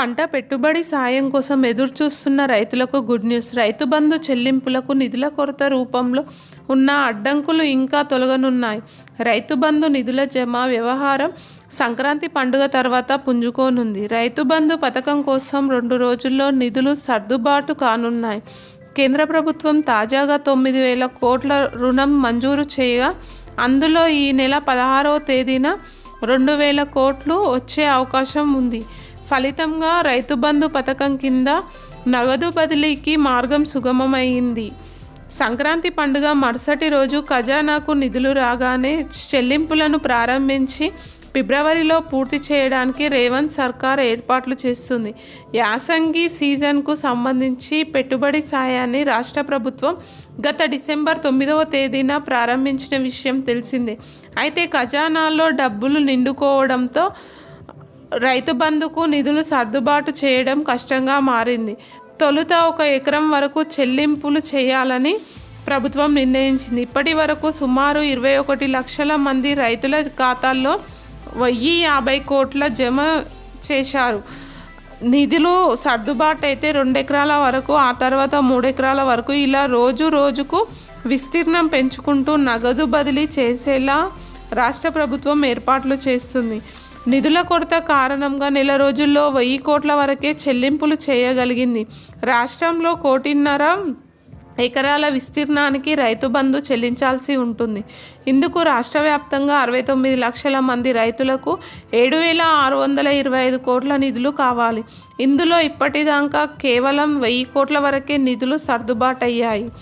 పంట పెట్టుబడి సాయం కోసం ఎదురుచూస్తున్న రైతులకు గుడ్ న్యూస్. రైతు బంధు చెల్లింపులకు నిధుల కొరత రూపంలో ఉన్న అడ్డంకులు ఇంకా తొలగనున్నాయి. రైతు బంధు నిధుల జమ వ్యవహారం సంక్రాంతి పండుగ తర్వాత పుంజుకోనుంది. రైతు బంధు పథకం కోసం రెండు రోజుల్లో నిధులు సర్దుబాటు కానున్నాయి. కేంద్ర ప్రభుత్వం తాజాగా తొమ్మిది వేల కోట్ల రుణం మంజూరు చేయగా అందులో ఈ నెల పదహారవ తేదీన రెండు వేల కోట్లు వచ్చే అవకాశం ఉంది. ఫలితంగా రైతు బంధు పథకం కింద నగదు బదిలీకి మార్గం సుగమమైంది. సంక్రాంతి పండుగ మరుసటి రోజు ఖజానాకు నిధులు రాగానే చెల్లింపులను ప్రారంభించి ఫిబ్రవరిలో పూర్తి చేయడానికి రేవంత్ సర్కార్ ఏర్పాట్లు చేస్తుంది. యాసంగి సీజన్కు సంబంధించి పెట్టుబడి సాయాన్ని రాష్ట్ర ప్రభుత్వం గత డిసెంబర్ తొమ్మిదవ తేదీన ప్రారంభించిన విషయం తెలిసిందే. అయితే ఖజానాలో డబ్బులు నిండుకోవడంతో రైతు బంధుకు నిధులు సర్దుబాటు చేయడం కష్టంగా మారింది. తొలుత ఒక ఎకరం వరకు చెల్లింపులు చేయాలని ప్రభుత్వం నిర్ణయించింది. ఇప్పటి వరకు సుమారు ఇరవై ఒకటి లక్షల మంది రైతుల ఖాతాల్లో వెయ్యి యాభై కోట్ల జమ చేశారు. నిధులు సర్దుబాటు అయితే రెండు ఎకరాల వరకు ఆ తర్వాత మూడు ఎకరాల వరకు ఇలా రోజు రోజుకు విస్తీర్ణం పెంచుకుంటూ నగదు బదిలీ చేసేలా రాష్ట్ర ప్రభుత్వం ఏర్పాట్లు చేస్తుంది. నిధుల కొరత కారణంగా నెల రోజుల్లో వెయ్యి కోట్ల వరకే చెల్లింపులు చేయగలిగింది. రాష్ట్రంలో కోటిన్నర ఎకరాల విస్తీర్ణానికి రైతు బంధు చెల్లించాల్సి ఉంటుంది. ఇందుకు రాష్ట్ర వ్యాప్తంగా అరవై తొమ్మిది లక్షల మంది రైతులకు ఏడు వేల ఆరు వందల ఇరవై ఐదు కోట్ల నిధులు కావాలి. ఇందులో ఇప్పటిదాకా కేవలం వెయ్యి కోట్ల వరకే నిధులు సర్దుబాటు అయ్యాయి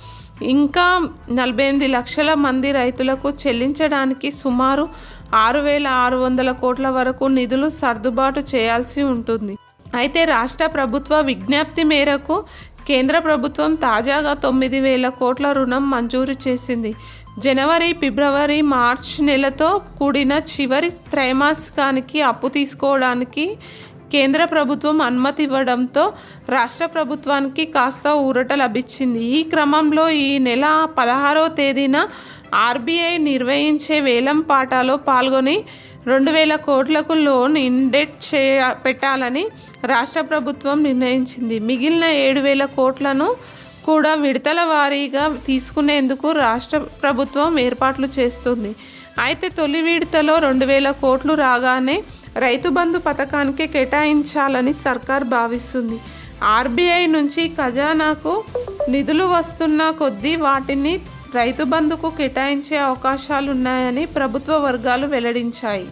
ఇంకా నలభై ఎనిమిది లక్షల మంది రైతులకు చెల్లించడానికి సుమారు ఆరు వేల ఆరు వందల కోట్ల వరకు నిధులు సర్దుబాటు చేయాల్సి ఉంటుంది. అయితే రాష్ట్ర ప్రభుత్వ విజ్ఞప్తి మేరకు కేంద్ర ప్రభుత్వం తాజాగా తొమ్మిది వేల కోట్ల రుణం మంజూరు చేసింది. జనవరి ఫిబ్రవరి మార్చ్ నెలతో కూడిన చివరి త్రైమాసికానికి అప్పు తీసుకోవడానికి కేంద్ర ప్రభుత్వం అనుమతి ఇవ్వడంతో రాష్ట్ర ప్రభుత్వానికి కాస్త ఊరట లభించింది. ఈ క్రమంలో ఈ నెల పదహారవ తేదీన ఆర్బీఐ నిర్వహించే వేలం పాటాలో పాల్గొని రెండు వేల కోట్లకు లోన్ ఇండెట్ చే పెట్టాలని రాష్ట్ర ప్రభుత్వం నిర్ణయించింది. మిగిలిన ఏడు వేల కోట్లను కూడా విడతల వారీగా తీసుకునేందుకు రాష్ట్ర ప్రభుత్వం ఏర్పాట్లు చేస్తుంది. అయితే తొలి విడతలో రెండు వేల కోట్లు రాగానే రైతు బంధు పథకానికి కేటాయించాలని సర్కార్ భావిస్తుంది. ఆర్బీఐ నుంచి ఖజానాకు నిధులు వస్తున్న కొద్దీ వాటిని రైతు బంధుకు కేటాయించే అవకాశాలున్నాయని ప్రభుత్వ వర్గాలు వెల్లడించాయి.